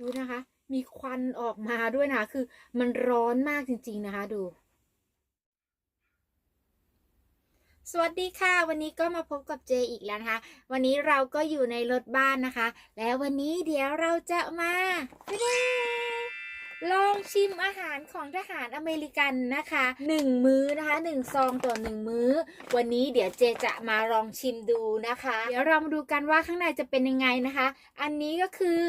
ดูนะคะ มีควันออกมาด้วยนะคะ คือมันร้อนมากจริง ๆ นะคะ ดู สวัสดีค่ะ วันนี้ก็มาพบกับเจอีกแล้วนะคะ วันนี้เราก็อยู่ในรถบ้านนะคะ แล้ววันนี้เดี๋ยวเราจะมาลองชิมอาหารของทหารอเมริกันนะคะหนึ่งมื้อนะคะหนึ่งซองต่อหนึ่งมื้อ วันนี้เดี๋ยวเจจะมาลองชิมดูนะคะ เดี๋ยวเรามาดูกันว่าข้างในจะเป็นยังไงนะคะ อันนี้ก็คือ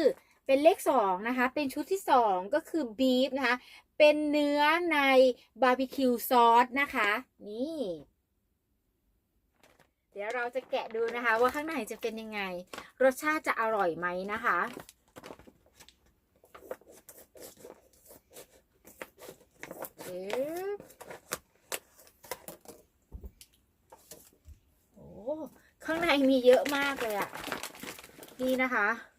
เป็นเลขสองนะคะ เป็นชุดที่สองก็คือบีฟนะคะ เป็นเนื้อในบาร์บีคิวซอสนะคะ นี่ เดี๋ยวเราจะแกะดูนะคะ ว่าข้างในจะเป็นยังไง รสชาติจะอร่อยไหมนะคะปึ๊บโอ้ ข้างในมีเยอะมากเลยอะนี่นะคะ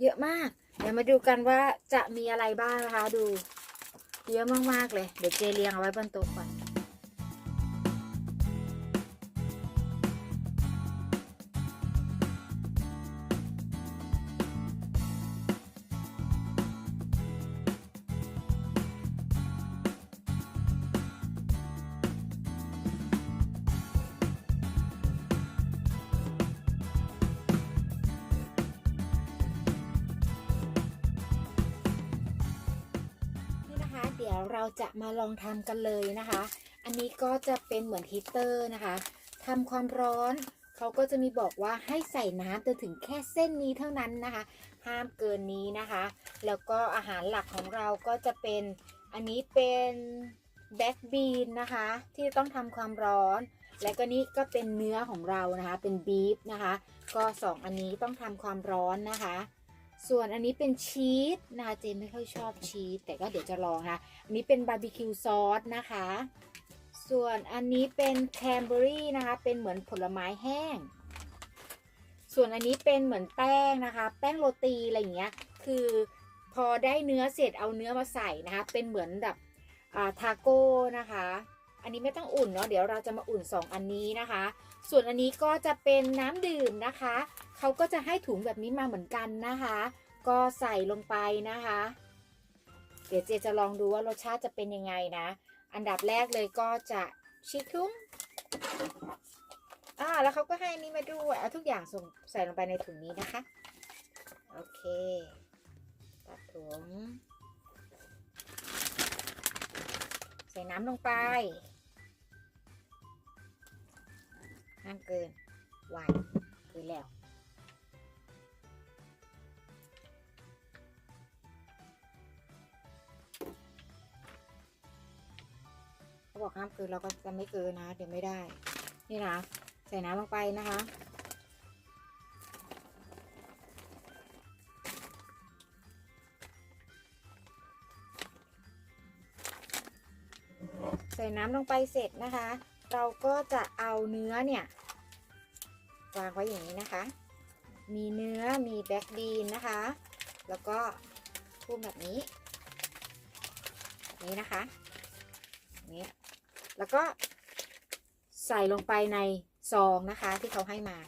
เยอะมาก เดี๋ยวมาดูกันว่าจะมีอะไรบ้างนะคะดู เยอะมากๆเลย เดี๋ยวเจเรียงเอาไว้บนโต๊ะก่อน จะมาลองทำกันเลยนะคะ อันนี้ก็จะเป็นเหมือนฮีเตอร์นะคะทำความร้อนเขาก็จะมีบอกว่าให้ใส่น้ำจนถึงแค่เส้นนี้เท่านั้นนะคะ ห้ามเกินนี้นะคะ แล้วก็อาหารหลักของเราก็จะเป็นอันนี้เป็นแบ็กบีนนะคะ ที่ต้องทำความร้อน และก็นี่ก็เป็นเนื้อของเรานะคะ เป็นบีฟนะคะ ก็สองอันนี้ต้องทำความร้อนนะคะ ส่วนอันนี้เป็นชีสนะคะเจนไม่ค่อยชอบชีสแต่ก็เดี๋ยวจะลองนะคะอันนี้เป็นบาร์บีคิวซอสนะคะ ส่วนอันนี้เป็นแคนเบอรี่นะคะ เป็นเหมือนผลไม้แห้ง ส่วนอันนี้เป็นเหมือนแป้งนะคะ แป้งโรตีอะไรอย่างเงี้ย คือพอได้เนื้อเสร็จเอาเนื้อมาใส่นะคะ เป็นเหมือนแบบทาโก้นะคะ อันนี้ไม่ต้องอุ่นเนาะเดี๋ยวเราจะมาอุ่น 2 อันนี้นะคะ ส่วนอันนี้ก็จะเป็นน้ำดื่มนะคะเขาก็จะให้ถุงแบบนี้มาเหมือนกันนะคะ ก็ใส่ลงไปนะคะ เดี๋ยวเจจะลองดูว่ารสชาติจะเป็นยังไงนะ อันดับแรกเลยก็จะชิคถุงอ่าแล้วเขาก็ให้นนี้มาด้วยเอาทุกอย่างส่งใส่ลงไปในถุงนี้นะคะ โอเคตัดถุงใส่น้ำลงไป ห้ามเกินไวเกินแล้วเขาบอกห้ามเกินเราก็จะไม่เกินนะ เดี๋ยวไม่ได้ นี่นะ ใส่น้ำลงไปนะคะใส่น้ำลงไปเสร็จนะคะ เราก็จะเอาเนื้อเนี่ยวางไว้อย่างนี้นะคะ มีเนื้อมีแบ็กบีนนะคะ แล้วก็พุ่มแบบนี้แบบนี้นะคะนี้แล้วก็ใส่ลงไปในซองนะคะที่เขาให้มา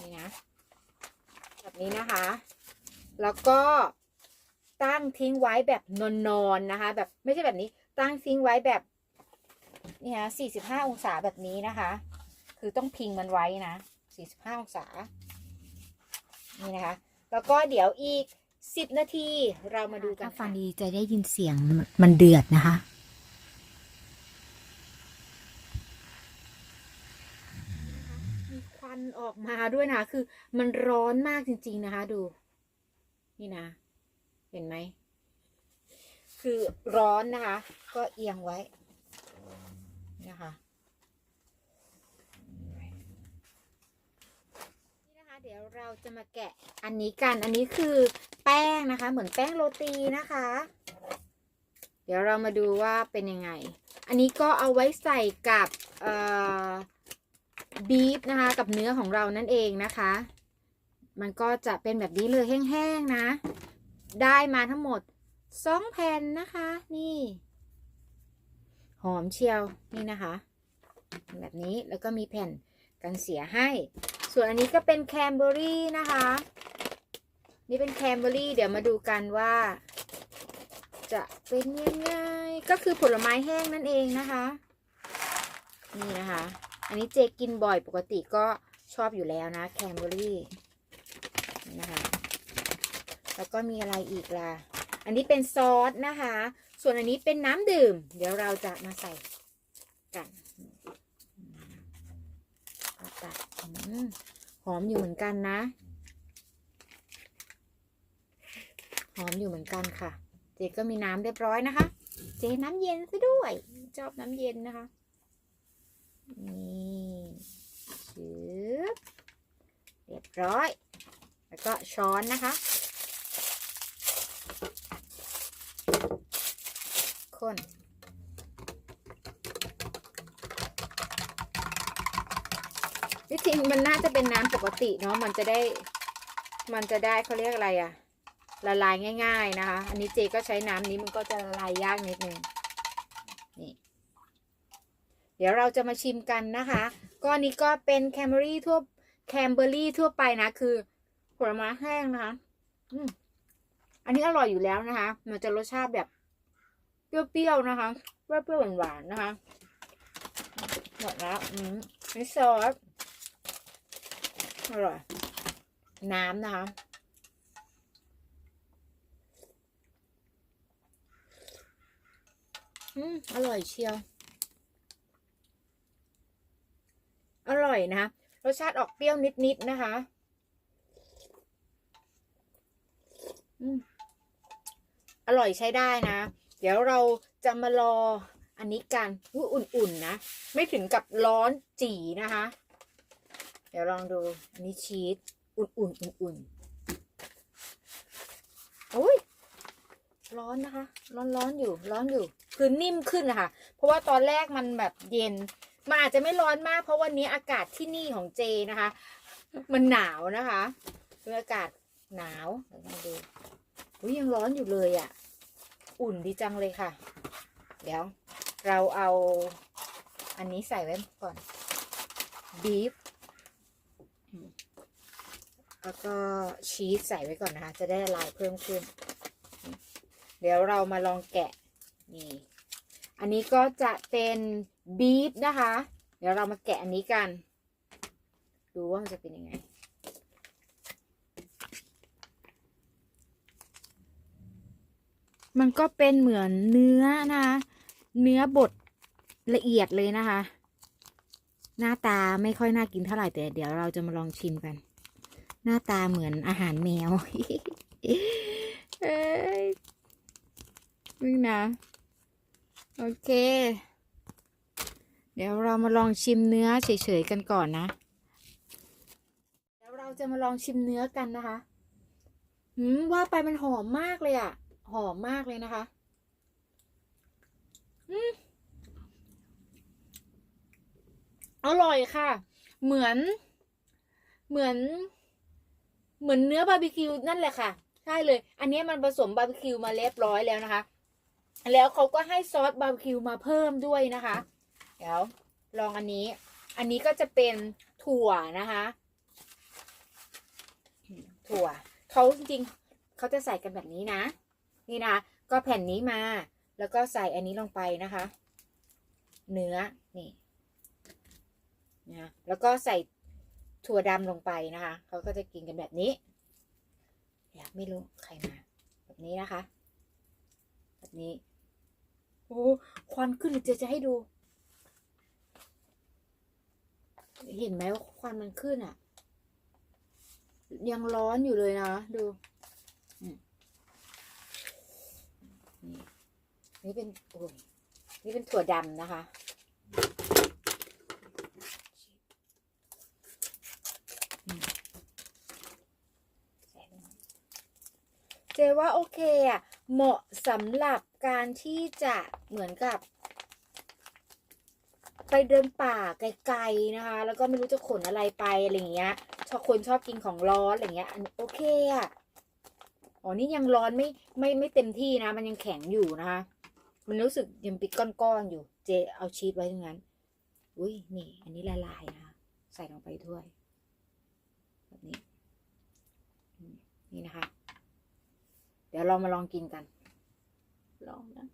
นี่นะ แบบนี้นะคะ แล้วก็ตั้งทิ้งไว้แบบนอนๆนะคะ แบบไม่ใช่แบบนี้ ตั้งทิ้งไว้แบบ นี่ฮะ45องศาแบบนี้นะคะ คือต้องพิงมันไว้นะ45องศา นี่นะคะ แล้วก็เดี๋ยวอีก10นาทีเรามาดูกันถ้าฟังดีจะได้ยินเสียงมันเดือดนะคะมีควันออกมาด้วยนะคะคือมันร้อนมากจริง ๆ นะคะ ดู นี่นะ เห็นไหม คือร้อนนะคะ ก็เอียงไว้นะคะ นี่นะคะ เดี๋ยวเราจะมาแกะอันนี้กันอันนี้คือแป้งนะคะ เหมือนแป้งโรตีนะคะ เดี๋ยวเรามาดูว่าเป็นยังไง อันนี้ก็เอาไว้ใส่กับบีฟนะคะ กับเนื้อของเรานั่นเองนะคะ มันก็จะเป็นแบบนี้เลยแห้งๆนะ ได้มาทั้งหมดสองแผ่นนะคะ นี่ หอมเชียวนี่นะคะ แบบนี้แล้วก็มีแผ่นกันเสียให้ ส่วนอันนี้ก็เป็นแคนเบอรี่นะคะ นี่เป็นแคนเบอรี่ เดี๋ยวมาดูกันว่า จะเป็นยังไง ก็คือผลไม้แห้งนั่นเองนะคะ นี่นะคะ อันนี้เจกินบ่อยปกติก็ชอบอยู่แล้วนะแคนเบอรี่นี่นะคะแล้วก็มีอะไรอีกล่ะ อันนี้เป็นซอสนะคะ ส่วนอันนี้เป็นน้ำดื่ม เดี๋ยวเราจะมาใส่กันเอาตัด อืมหอมอยู่เหมือนกันนะ หอมอยู่เหมือนกันค่ะ เจก็มีน้ำเรียบร้อยนะคะ เจน้ำเย็นซะด้วย ชอบน้ำเย็นนะคะ นี่ชืบเรียบร้อย แล้วก็ช้อนนะคะ คน ที่จริงมันน่าจะเป็นน้ำปกติเนาะมันจะได้ มันจะได้เขาเรียกอะไรอะละลายง่าย ๆนะคะ อันนี้เจก็ใช้น้ำนี้มันก็จะละลายยากนิดนึงนี่เดี๋ยวเราจะมาชิมกันนะคะก็อันนี้ก็เป็นแคมเบอรี่ทั่วแคมเบอรี่ทั่วไปนะคือผลไม้แห้งนะคะอันนี้อร่อยอยู่แล้วนะคะ มันจะรสชาติแบบเปรี้ยวๆนะคะเปรี้ยวๆหวานๆนะคะหมดแล้ว อืมนี่ซอส อร่อย น้ำนะคะ อืม อร่อยเชียว อร่อยนะคะรสชาติออกเปรี้ยวนิด ๆ นะคะ อืม อร่อยใช้ได้นะ เดี๋ยวเราจะมารออันนี้กันอุ๊ยอุ่น ๆ นะ ไม่ถึงกับร้อนจีนะคะ เดี๋ยวลองดู อันนี้ชีสอุ่นๆอุ่นๆโอ้ยร้อนนะคะ ร้อนร้อนอยู่ ร้อนอยู่ คือนิ่มขึ้นนะคะ เพราะว่าตอนแรกมันแบบเย็น มันอาจจะไม่ร้อนมาก เพราะวันนี้อากาศที่นี่ของเจนะคะ มันหนาวนะคะคืออากาศหนาวเดี๋ยวมาดูอุ้ยยังร้อนอยู่เลยอะ่ะ อุ่นดีจังเลยค่ะ เดี๋ยว เราเอาอันนี้ใส่ไว้ก่อนบีฟ แล้วก็ชีสใส่ไว้ก่อนนะคะ จะได้ลายเพิ่มขึ้น เดี๋ยวเรามาลองแกะนี่อันนี้ก็จะเป็นบีฟนะคะ เดี๋ยวเรามาแกะอันนี้กัน ดูว่ามันจะเป็นยังไงมันก็เป็นเหมือนเนื้อนะคะ เนื้อบดละเอียดเลยนะคะ หน้าตาไม่ค่อยน่ากินเท่าไหร่แต่เดี๋ยวเราจะมาลองชิมกัน หน้าตาเหมือนอาหารแมวเอ้ยนี่นะ โอเค เดี๋ยวเรามาลองชิมเนื้อเฉยๆกันก่อนนะเดี๋ยวเราจะมาลองชิมเนื้อกันนะคะหืมว่าไปมันหอมมากเลยอะหอมมากเลยนะคะ อืม อร่อยค่ะ เหมือน เหมือน เหมือนเนื้อบาร์บีคิวนั่นแหละค่ะ ใช่เลย อันนี้มันผสมบาร์บีคิวมาเรียบร้อยแล้วนะคะ แล้วเขาก็ให้ซอสบาร์บีคิวมาเพิ่มด้วยนะคะ เดี๋ยวลองอันนี้ อันนี้ก็จะเป็นถั่วนะคะ ถั่วเขาจริงๆเขาจะใส่กันแบบนี้นะ นี่นะ ก็แผ่นนี้มา แล้วก็ใส่อันนี้ลงไปนะคะ เนื้อ นี่ นะแล้วก็ใส่ถั่วดำลงไปนะคะเขาก็จะกินกันแบบนี้อยากไม่รู้ใครมา แบบนี้นะคะ แบบนี้โอ้ควันขึ้นเดี๋ยวจะให้ดู เห็นไหมว่าควันมันขึ้นอะ ยังร้อนอยู่เลยนะ ดูนี่นี่เป็นโอ้ยนี่เป็นถั่วดำนะคะ อืมใส่ลงไป เจว่าโอเคอะเหมาะสำหรับการที่จะเหมือนกับ ไปเดินป่าไกลๆนะคะ แล้วก็ไม่รู้จะขนอะไรไปอะไรอย่างเงี้ยชอบคนชอบกินของร้อนอะไรเงี้ยอันโอเคอะอ๋อนี่ยังร้อนไม่ไม่ไม่เต็มที่นะ มันยังแข็งอยู่นะคะ มันรู้สึกยังปิดก้อนๆอยู่ เจเอาชีสไว้ตรงนั้น อุ้ยนี่ อันนี้ละลายนะคะ ใส่ลงไปถ้วย แบบนี้ นี่นะคะ เดี๋ยวเรามาลองกินกัน ลองนะ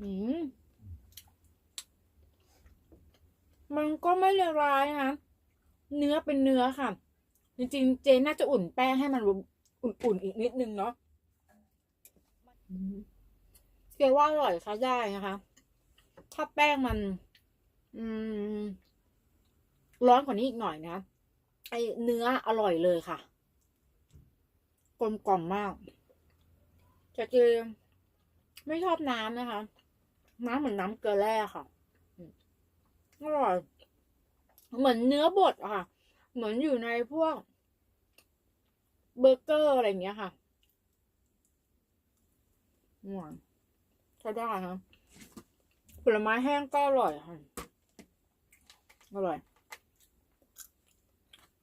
อืม มันก็ไม่เลวร้ายนะคะเนื้อเป็นเนื้อค่ะ จริงๆ เจนน่าจะอุ่นแป้งให้มันอุ่นๆอีกนิดนึงเนาะอืมเจว่าอร่อยค่ะได้นะคะ ถ้าแป้งมัน อืม ร้อนกว่านี้อีกหน่อยนะไอเนื้ออร่อยเลยค่ะ กลมกล่อมมาก จะเจอไม่ชอบน้ำนะคะ น้ำเหมือนน้ำเกลือแร่ค่ะอร่อยเหมือนเนื้อบดค่ะ เหมือนอยู่ในพวก เบอร์เกอร์อะไรอย่างเงี้ยค่ะหวานใช้ได้ค่ะผลไม้แห้งก็อร่อยค่ะ อร่อย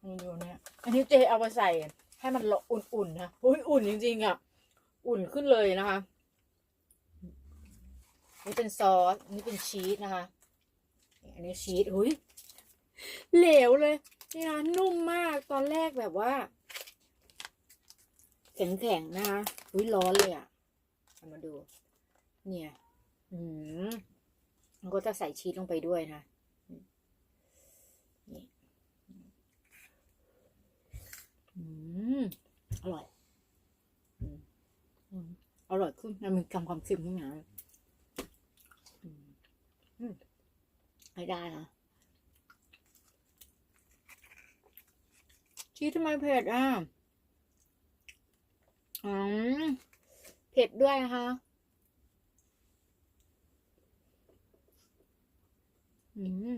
นี่ดูเนี่ยอันนี้เจเอามาใส่ ให้มันละอุ่นๆนะอุ้ยอุ่นจริงๆอะ อุ่นขึ้นเลยนะคะ นี่เป็นซอสนนี้เป็นชีสนะคะ อันนี้ชีสอุ้ยเหลวเลยนี่นะนุ่มมากตอนแรกแบบว่า แข็งๆนะคะอุ้ยร้อนเลยอะเอามาดู เนี่ย อืมมันก็จะใส่ชีสลงไปด้วยนะ นี่ อืมอร่อยอืมอืมอร่อยขึ้นมันมีคำความเค็มขึ้นมาอืมอืมไม่ได้นะชีสทำไมเผ็ดอะอืมเผ็ดด้วยนะคะอืม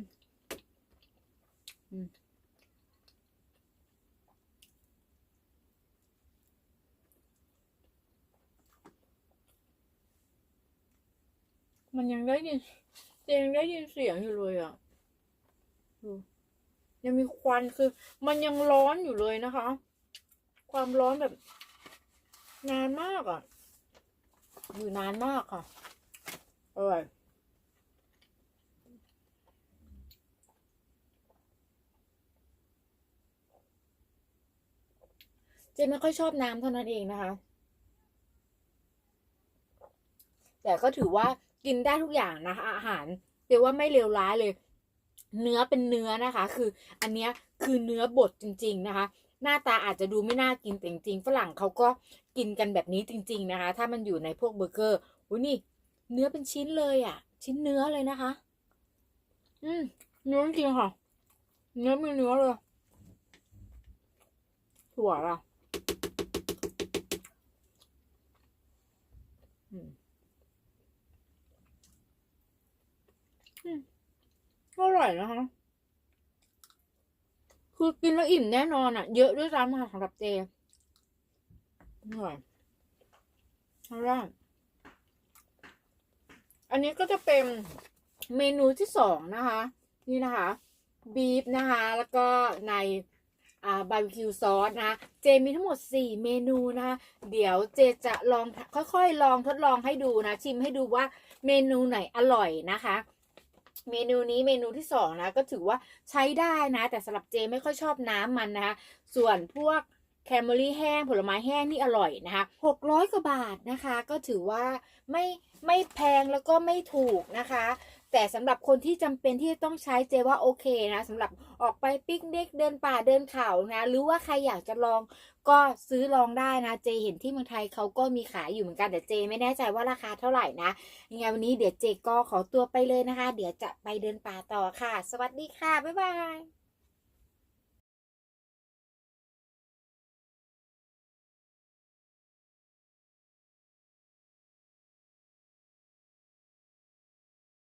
อืม มันยังได้ยินยังได้ยินเสียงอยู่เลยอะยังมีควันคือ มันยังร้อนอยู่เลยนะคะ ความร้อนแบบ นานมากอะ อยู่นานมากค่ะอร่อยเจนไม่ค่อยชอบน้ำเท่านั้นเองนะคะ แต่ก็ถือว่า กินได้ทุกอย่างนะคะอาหารเรียกว่าไม่เลวร้ายเลย เนื้อเป็นเนื้อนะคะ คืออันเนี้ยคือเนื้อบดจริง ๆ นะคะ หน้าตาอาจจะดูไม่น่ากินแต่จริงๆฝรั่งเขาก็กินกันแบบนี้จริง ๆ นะคะ ถ้ามันอยู่ในพวกเบอร์เกอร์อุ้ยนี่ เนื้อเป็นชิ้นเลยอะ่ะ ชิ้นเนื้อเลยนะคะ อืมเนื้อจริงค่ะ เนื้อมีเนื้อเลยถั่วอะอืม อ ร่อยนะคะ คือกินแล้วอิ่มแน่นอนอะ เยอะด้วยซ้ำค่ะสำหรับเจอร่อยเอาละอันนี้ก็จะเป็นเมนูที่สองนะคะ นี่นะคะบีฟนะคะ แล้วก็ในบาร์บีคิวซอสนะเจมีทั้งหมด 4 เมนูนะคะเดี๋ยวเจจะลองค่อยๆ ลองทดลองให้ดูนะ ชิมให้ดูว่าเมนูไหนอร่อยนะคะ เมนูนี้เมนูที่สองนะ ก็ถือว่าใช้ได้นะ แต่สำหรับเจไม่ค่อยชอบน้ำมันนะคะ ส่วนพวกแคมเบอรี่แห้งผลไม้แห้งนี่อร่อยนะคะหกร้อยกว่าบาทนะคะ ก็ถือว่าไม่ไม่แพงแล้วก็ไม่ถูกนะคะ แต่สำหรับคนที่จำเป็นที่จะต้องใช้เจว่าโอเคนะสำหรับออกไปปิกนิกเดินป่าเดินเขานะ หรือว่าใครอยากจะลองก็ซื้อลองได้นะ เจเห็นที่เมืองไทยเขาก็มีขายอยู่เหมือนกันแต่เจไม่แน่ใจว่าราคาเท่าไหร่นะยังไงวันนี้เดี๋ยวเจก็ขอตัวไปเลยนะคะ เดี๋ยวจะไปเดินป่าต่อค่ะ สวัสดีค่ะบ๊ายบาย